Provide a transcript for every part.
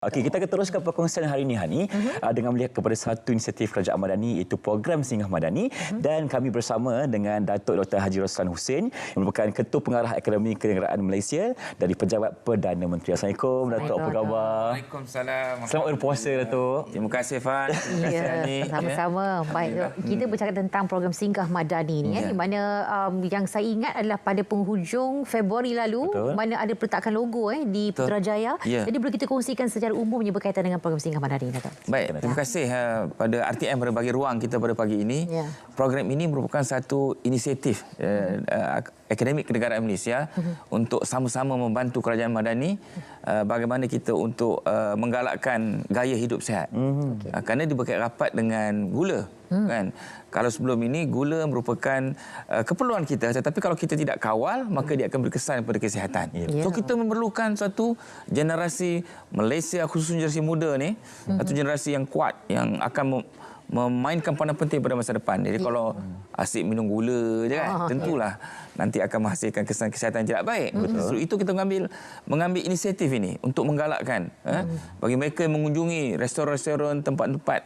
Okey, kita akan teruskan perkongsian hari ini Hani uh-huh. uh, dengan melihat kepada satu inisiatif Kerajaan Madani iaitu program Singgah Madani uh-huh. dan kami bersama dengan Datuk Dr Haji Roslan Hussein yang merupakan Ketua Pengarah Akademi Kenegaraan Malaysia dari Pejabat Perdana Menteri. Assalamualaikum Datuk, apa khabar? Waalaikumsalam. Selamat berpuasa Datuk. Terima kasih Fan. Terima kasih Ya, Ani. sama-sama. Baik, kita bercakap tentang program Singgah Madani ni Ya. kan, di mana um, yang saya ingat adalah pada penghujung Februari lalu Betul. mana ada peletakan logo eh di. Putrajaya. Ya. Jadi boleh kita kongsikan secara umumnya berkaitan dengan program Singgah Madani Datuk. Baik, terima kasih uh, pada RTM pada ruang kita pada pagi ini. Ya. Program ini merupakan satu inisiatif uh, uh, Akademik Kenegaraan Malaysia untuk sama-sama membantu Kerajaan Madani uh, bagaimana kita untuk uh, menggalakkan gaya hidup sihat. Okay. Uh, kerana dia berkait rapat dengan gula. Kan? Kalau sebelum ini gula merupakan uh, keperluan kita tetapi kalau kita tidak kawal maka dia akan berkesan pada kesihatan. Ya. So kita memerlukan satu generasi Malaysia khususnya generasi muda ni satu generasi yang kuat yang akan mem- memainkan peranan penting pada masa depan. Jadi kalau asyik minum gula je kan Ah, tentulah nanti akan menghasilkan kesan kesihatan yang tidak baik. Betul. So, itu kita mengambil mengambil inisiatif ini untuk menggalakkan eh, bagi mereka yang mengunjungi restoran-restoran tempat-tempat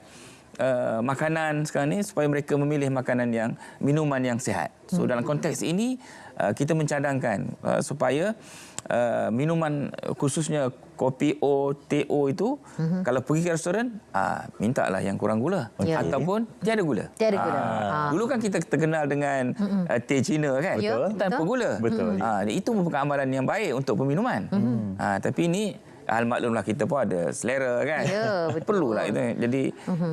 uh, makanan sekarang ni supaya mereka memilih makanan yang minuman yang sihat. So dalam konteks ini uh, kita mencadangkan uh, supaya uh, minuman khususnya kopi O, teh O itu mm-hmm. kalau pergi ke restoran uh, mintalah yang kurang gula Ya. ataupun tiada gula. Tiada gula. Ah, Ah. Dulu kan kita terkenal dengan uh, teh Cina kan Ya, tanpa betul. gula. Betul. Ah, itu merupakan amalan yang baik untuk peminuman. Mhm. Ah, tapi ini hal maklumlah kita pun ada selera kan. Ya, betul. Mhm. Perlulah itu. Jadi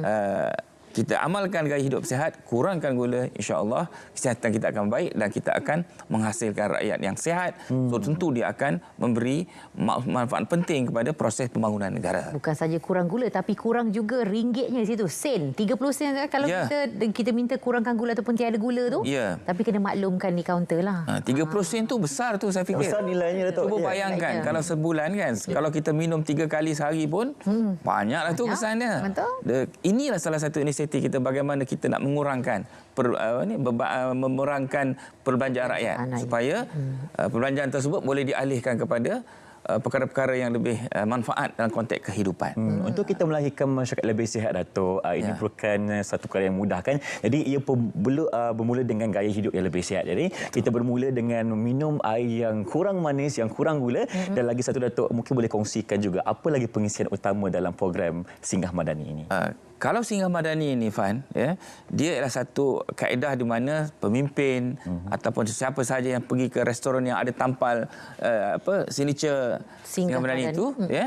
uh, kita amalkan gaya hidup sihat, kurangkan gula, insya-Allah kesihatan kita akan baik dan kita akan menghasilkan rakyat yang sihat. So tentu dia akan memberi ma- manfaat penting kepada proses pembangunan negara. Bukan saja kurang gula tapi kurang juga ringgitnya di situ. Sen, 30 sen kan kalau Ya. kita kita minta kurangkan gula ataupun tiada gula tu. Ya. Tapi kena maklumkan di kaunter lah. Ha, 30 sen tu besar tu saya fikir. Besar nilainya Datuk. Cuba Ya. bayangkan Ya. kalau sebulan kan, kalau kita minum tiga kali sehari pun banyaklah tu Banyak. kesannya. Betul. De, inilah salah satu inisiatif kita bagaimana kita nak mengurangkan per, apa ni, beba, uh, memurangkan perbelanjaan rakyat Perbelanjaan rakyat. supaya uh, perbelanjaan tersebut boleh dialihkan kepada uh, perkara-perkara yang lebih uh, manfaat dalam konteks kehidupan. Hmm. Untuk kita melahirkan masyarakat lebih sihat Datuk, uh, ini Ya. merupakan uh, satu perkara yang mudah kan. Jadi ia perlu uh, bermula dengan gaya hidup yang lebih sihat. Jadi kita bermula dengan minum air yang kurang manis, yang kurang gula mm-hmm. dan lagi satu Datuk mungkin boleh kongsikan juga apa lagi pengisian utama dalam program Singgah Madani ini. Uh, kalau singgah madani ini Fan ya dia adalah satu kaedah di mana pemimpin Mhm. ataupun siapa sahaja yang pergi ke restoran yang ada tampal uh, apa signature singgah, Singgah madani Madani. itu ya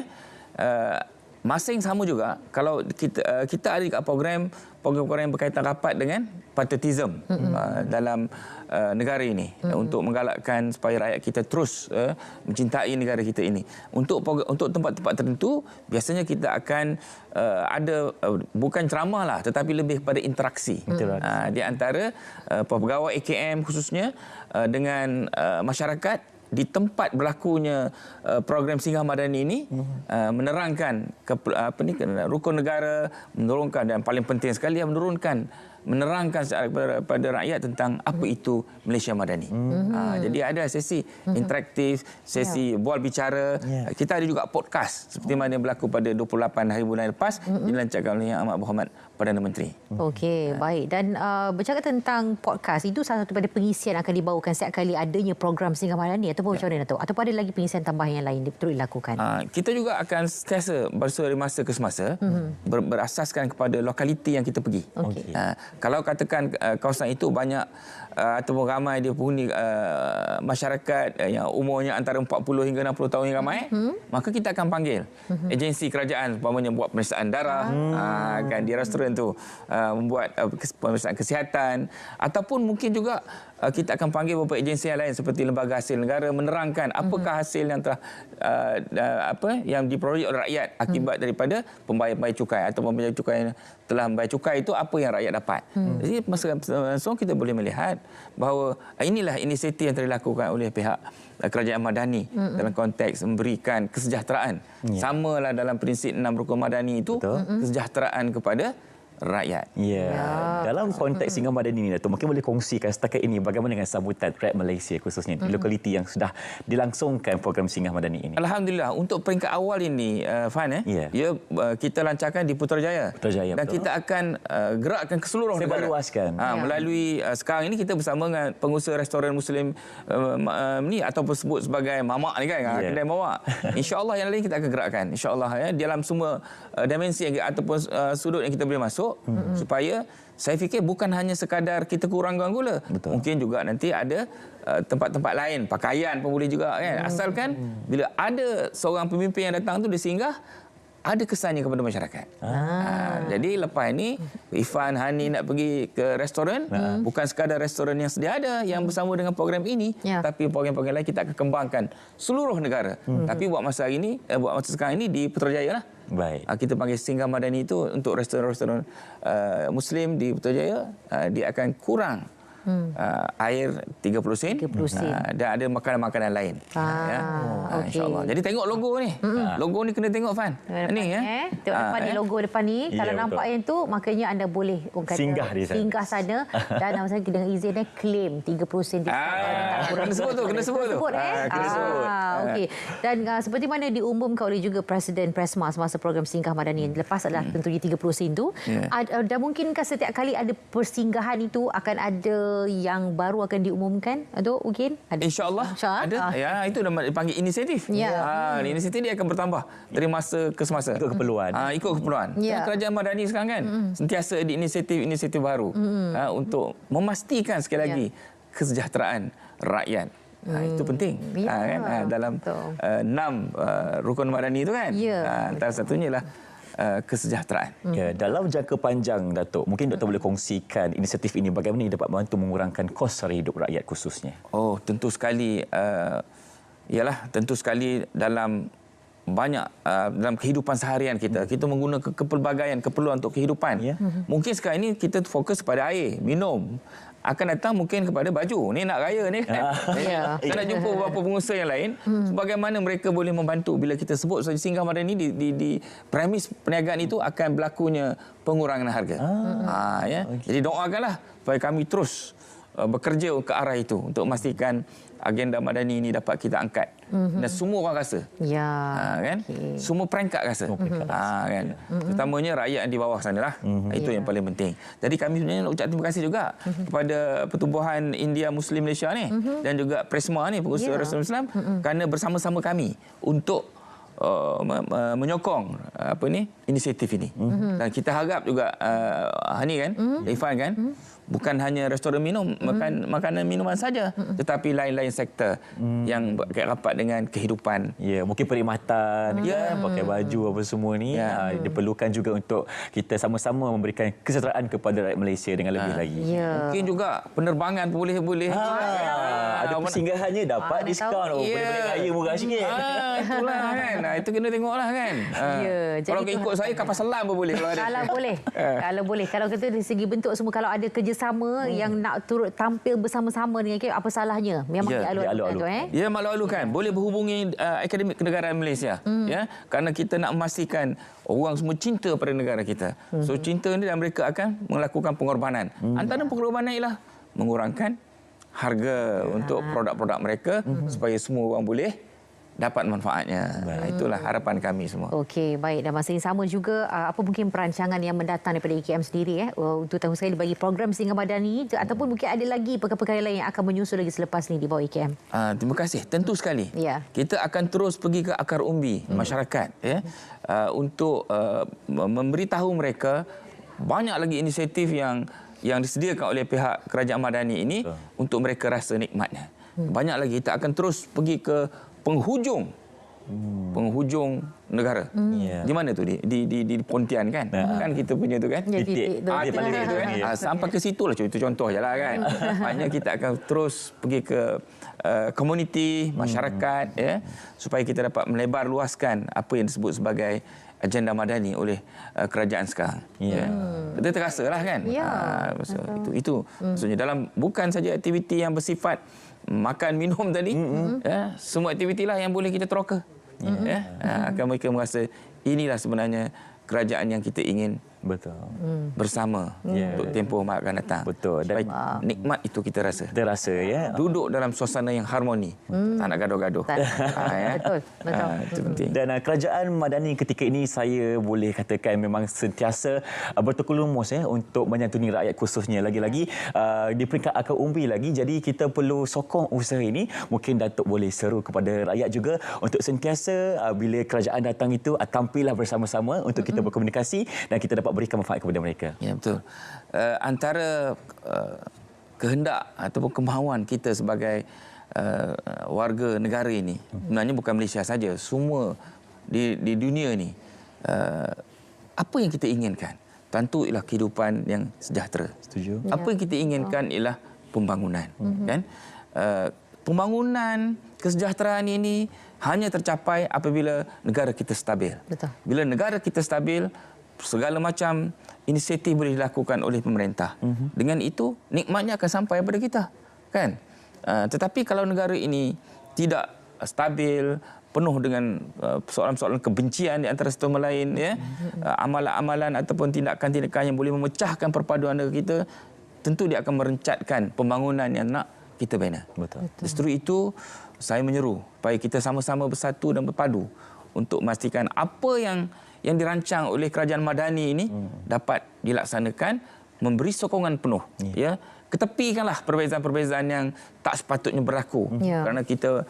uh, masing sama juga kalau kita uh, kita ada dekat program program-program yang berkaitan rapat dengan patriotism uh, dalam uh, negara ini uh, untuk menggalakkan supaya rakyat kita terus uh, mencintai negara kita ini. Untuk untuk tempat-tempat tertentu biasanya kita akan uh, ada uh, bukan ceramah lah tetapi lebih kepada interaksi. Interaksi. Uh, di antara uh, pegawai AKM khususnya uh, dengan uh, masyarakat di tempat berlakunya uh, program Singgah Madani ini uh, menerangkan ke, apa ni rukun negara menurunkan dan paling penting sekali yang menurunkan menerangkan kepada, kepada rakyat tentang apa itu Malaysia Madani. Uh, jadi ada sesi interaktif, sesi bual bicara. Ya. Kita ada juga podcast seperti mana yang berlaku pada 28 hari bulan lepas dilancarkan oleh Yang Amat Berhormat Perdana Menteri. Okey, baik. Dan uh, bercakap tentang podcast, itu salah satu pada pengisian akan dibawakan setiap kali adanya program Singgah Madani ataupun macam mana Datuk? Ataupun ada lagi pengisian tambahan yang lain turut dilakukan? Uh, kita juga akan sentiasa bersuara dari masa ke semasa ber, berasaskan kepada lokaliti yang kita pergi. Okey. Uh, kalau katakan uh, kawasan itu banyak uh, ataupun ramai dia penghuni uh, masyarakat uh, yang umurnya antara 40 hingga 60 tahun yang ramai, maka kita akan panggil agensi kerajaan umpamanya buat pemeriksaan darah uh, kan di restoran tu uh, membuat uh, pemeriksaan kesihatan ataupun mungkin juga uh, kita akan panggil beberapa agensi yang lain seperti lembaga hasil negara menerangkan apakah hasil yang telah uh, uh, apa yang diperoleh oleh rakyat akibat daripada pembayar-pembayar cukai atau pembayar cukai yang telah membayar cukai itu apa yang rakyat dapat. Jadi masa langsung kita boleh melihat bahawa uh, inilah inisiatif yang telah dilakukan oleh pihak uh, kerajaan madani dalam konteks memberikan kesejahteraan. Ya. Samalah dalam prinsip enam rukun madani itu Betul. kesejahteraan kepada Ya. rakyat. Yeah. Dalam konteks singgah madani ni Dato' mungkin boleh kongsikan setakat ini bagaimana dengan sambutan Rap Malaysia khususnya di lokaliti yang sudah dilangsungkan program singgah madani ini. Alhamdulillah untuk peringkat awal ini uh, Fan eh Ya. ya uh, kita lancarkan di Putrajaya. Putrajaya, Dan betul. kita akan uh, gerakkan ke seluruh negara. luaskan. Ha, Ya. melalui uh, sekarang ini kita bersama dengan pengusaha restoran muslim uh, uh, ni ataupun sebut sebagai mamak ni kan Ya. kedai mamak. Insya-Allah yang lain kita akan gerakkan. Insya-Allah ya dalam semua uh, dimensi yang, ataupun uh, sudut yang kita boleh masuk mm-hmm. supaya saya fikir bukan hanya sekadar kita kurangkan gula. Betul. Mungkin juga nanti ada uh, tempat-tempat lain, pakaian pun boleh juga kan. Asalkan bila ada seorang pemimpin yang datang tu dia singgah ada kesannya kepada masyarakat. Ah. jadi lepas ini Ifan Hani nak pergi ke restoran bukan sekadar restoran yang sedia ada yang bersama dengan program ini Ya. tapi program-program lain kita akan kembangkan seluruh negara. Tapi buat masa hari ini eh, buat masa sekarang ini di Putrajaya lah. Baik. Ah, kita panggil singgah madani itu untuk restoran-restoran uh, muslim di Putrajaya uh, dia akan kurang hmm. uh, air 30 sen 30 sen. Ah, dan ada makanan-makanan lain Ah, ya Ah, okey. insyaallah jadi tengok logo ni logo ni kena tengok Fan Depan ni ya eh. Tengok depan ni eh. logo depan ni. Ya, Kalau betul. nampak yang tu maknanya anda boleh orang kata Singgah di sana. Singgah sana dan nama saya dengan izin eh claim 30% diskaun. Ah, kena sebut tu, kena sebut tu. Sebut eh. Ah, kena sebut. Ah, okey. Dan uh, seperti mana diumumkan oleh juga Presiden Presma semasa program singgah madani lepas adalah tentunya 30 sen tu. Ya. Ada dan mungkinkah setiap kali ada persinggahan itu akan ada yang baru akan diumumkan? Ada mungkin? Ada. InsyaAllah InsyaAllah. ada. Ah. Ya, itu nama dipanggil inisiatif. Ya. Ah, inisiatif dia akan bertambah dari masa ke semasa. Ikut keperluan. Ah, ikut keperluan. Ya. Kerajaan Madani sekarang kan sentiasa di inisiatif-inisiatif baru ah, untuk memastikan sekali Ya. lagi kesejahteraan rakyat. Ah, itu penting Ya, Ah, kan Ah, dalam betul. uh, enam uh, rukun madani itu kan. Ya. Ah, antara satunya lah uh, kesejahteraan. Ya, dalam jangka panjang Datuk, mungkin Doktor boleh kongsikan inisiatif ini bagaimana ia dapat membantu mengurangkan kos sara hidup rakyat khususnya. Oh, tentu sekali uh, ialah tentu sekali dalam banyak uh, dalam kehidupan seharian kita kita menggunakan kepelbagaian keperluan untuk kehidupan. Ya. Mungkin sekarang ini kita fokus pada air, minum. Akan datang mungkin kepada baju. Ni nak raya ni kan. Ya. Saya nak jumpa beberapa pengusaha yang lain. Bagaimana mereka boleh membantu bila kita sebut saja singgah madani di, di, di premis perniagaan itu akan berlakunya pengurangan harga. Ah. ya. Jadi doakanlah supaya kami terus uh, bekerja ke arah itu untuk memastikan agenda madani ini dapat kita angkat. Dan semua orang rasa. Ya. Ha, kan? Okey. Semua perangkat rasa. Ha, kan? Terutamanya rakyat di bawah sana lah. Itu yang paling penting. Jadi kami sebenarnya nak ucap terima kasih juga kepada Pertubuhan India Muslim Malaysia ni dan juga Presma ni pengusaha Ya. Rasul Islam kerana bersama-sama kami untuk Uh, me- me- menyokong uh, apa ni inisiatif ini dan kita harap juga uh, Hani kan Ifan kan bukan hanya restoran minum makan makanan minuman saja tetapi lain-lain sektor yang berkait rapat dengan kehidupan Ya, mungkin perkhidmatan, Ya. kan, pakai baju apa semua ni Ya. ah, diperlukan juga untuk kita sama-sama memberikan kesejahteraan kepada rakyat Malaysia dengan lebih Ah. lagi. Ya. Mungkin juga penerbangan pun boleh boleh. Ah, ada persinggahannya dapat mana diskaun. Oh, boleh beli raya murah sikit. Ah, itulah kan. Nah, itu kena tengoklah kan. Ah. Ya, jadi kalau ikut saya kapal selam pun boleh kalau ada. Kalau boleh. kalau boleh. Kalau kita dari segi bentuk semua kalau ada kerjasama yang nak turut tampil bersama-sama dengan KM apa salahnya? Memang Ya, dialu-alukan dialu-alukan. tu eh. Ya malu-malu kan. Boleh berhubungi uh, Akademik Kenegaraan Malaysia ya kerana kita nak memastikan orang semua cinta pada negara kita. So cinta ni dan mereka akan melakukan pengorbanan. Antara pengorbanan ialah mengurangkan harga untuk produk-produk mereka supaya semua orang boleh dapat manfaatnya. Nah, itulah harapan kami semua. Okey, baik. Dan masa yang sama juga, uh, apa mungkin perancangan yang mendatang daripada IKM sendiri eh, uh, untuk tahun sekali bagi program Singgah Madani itu, ataupun mungkin ada lagi perkara-perkara lain yang akan menyusul lagi selepas ni di bawah IKM? Ah, terima kasih. Tentu sekali. Ya. Kita akan terus pergi ke akar umbi masyarakat ya uh, untuk uh, memberitahu mereka banyak lagi inisiatif yang yang disediakan oleh pihak Kerajaan Madani ini untuk mereka rasa nikmatnya. Banyak lagi kita akan terus pergi ke penghujung penghujung negara. Ya. Di mana tu di di di, di Pontian kan? Kan kita punya tu kan? Ya, Titik. titik. Ah, paling titik tu kan. Ya. Ah, sampai ke situ lah. Itu contoh je lah kan. Maknanya kita akan terus pergi ke uh, komuniti, masyarakat ya supaya kita dapat melebar luaskan apa yang disebut sebagai agenda madani oleh uh, kerajaan sekarang. Ya. Kita terasa lah kan. Ya, Ah, so, itu itu maksudnya dalam bukan saja aktiviti yang bersifat makan minum tadi. Ya semua aktiviti lah yang boleh kita teroka. Ya, ah, akan mereka merasa inilah sebenarnya kerajaan yang kita ingin Betul. bersama Ya. untuk tempoh yang akan datang. Betul. Dan- Supaya nikmat itu kita rasa. Kita rasa ya. Duduk dalam suasana yang harmoni. Tak nak gaduh-gaduh. Ah, ya. Betul, betul. Ah, itu penting. Dan uh, kerajaan Madani ketika ini saya boleh katakan memang sentiasa uh, bertekun lumus ya untuk menyantuni rakyat khususnya lagi-lagi uh, di peringkat akar umbi lagi jadi kita perlu sokong usaha ini mungkin Datuk boleh seru kepada rakyat juga untuk sentiasa uh, bila kerajaan datang itu uh, tampillah bersama-sama untuk kita berkomunikasi dan kita dapat berikan manfaat kepada mereka. Ya betul. Uh, antara uh, kehendak ataupun kemahuan kita sebagai uh, warga negara ini sebenarnya bukan Malaysia saja, semua di di dunia ini uh, apa yang kita inginkan? Tentu ialah kehidupan yang sejahtera. Setuju? Apa yang kita inginkan ialah pembangunan, kan? Uh, pembangunan kesejahteraan ini hanya tercapai apabila negara kita stabil. Betul. Bila negara kita stabil, segala macam inisiatif boleh dilakukan oleh pemerintah. Mm-hmm. Dengan itu, nikmatnya akan sampai kepada kita. Kan? Uh, tetapi kalau negara ini tidak stabil, penuh dengan uh, persoalan-persoalan kebencian di antara satu sama lain, ya, uh, amalan-amalan ataupun tindakan-tindakan yang boleh memecahkan perpaduan negara kita, tentu dia akan merencatkan pembangunan yang nak kita bina. Betul. Justru itu saya menyeru supaya kita sama-sama bersatu dan berpadu untuk memastikan apa yang yang dirancang oleh kerajaan Madani ini hmm. dapat dilaksanakan memberi sokongan penuh ya. ketepikanlah perbezaan-perbezaan yang tak sepatutnya berlaku. Ya. kerana kita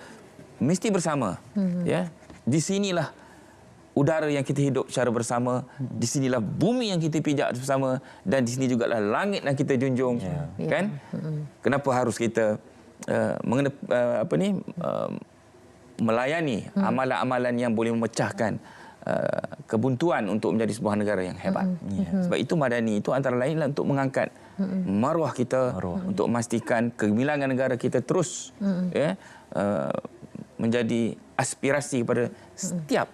mesti bersama hmm. ya. Di sinilah udara yang kita hidup secara bersama di sinilah bumi yang kita pijak bersama dan di sini jugalah langit yang kita junjung Ya. kan? Kenapa harus kita uh, mengena, uh, apa ni uh, melayani amalan-amalan yang boleh memecahkan uh, kebuntuan untuk menjadi sebuah negara yang hebat. Ya. Sebab itu Madani itu antara lain adalah untuk mengangkat maruah kita Maruah. untuk memastikan kegemilangan negara kita terus ya uh, menjadi aspirasi kepada setiap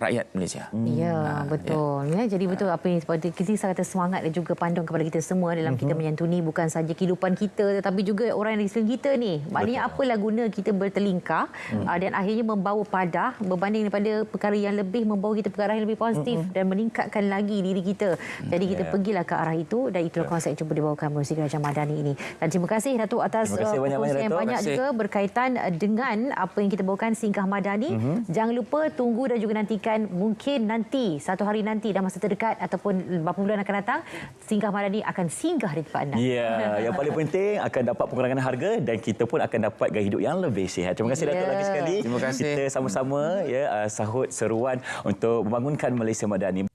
rakyat Malaysia. Ya, betul. Ya, jadi betul apa yang seperti kita sangat semangat dan juga panduan kepada kita semua dalam kita menyantuni bukan saja kehidupan kita tetapi juga orang yang di sekeliling kita ni. Maknanya apalah guna kita bertelingkar uh, dan akhirnya membawa padah berbanding daripada perkara yang lebih membawa kita perkara yang lebih positif dan meningkatkan lagi diri kita. Jadi kita Ya. pergilah ke arah itu dan itulah konsep yang cuba dibawakan melalui Kerajaan Madani ini. Dan terima kasih Datuk atas Terima kasih uh, yang banyak Terima kasih. juga berkaitan uh, dengan apa yang kita bawakan Singkah Madani. Jangan lupa tunggu dan juga nantikan mungkin nanti satu hari nanti dalam masa terdekat ataupun beberapa bulan akan datang Singkah Madani akan singgah di tempat anda. Ya, yang paling penting akan dapat pengurangan harga dan kita pun akan dapat gaya hidup yang lebih sihat. Terima kasih Datuk Ya. lagi sekali. Terima kasih. Kita sama-sama ya sahut seruan untuk membangunkan Malaysia Madani.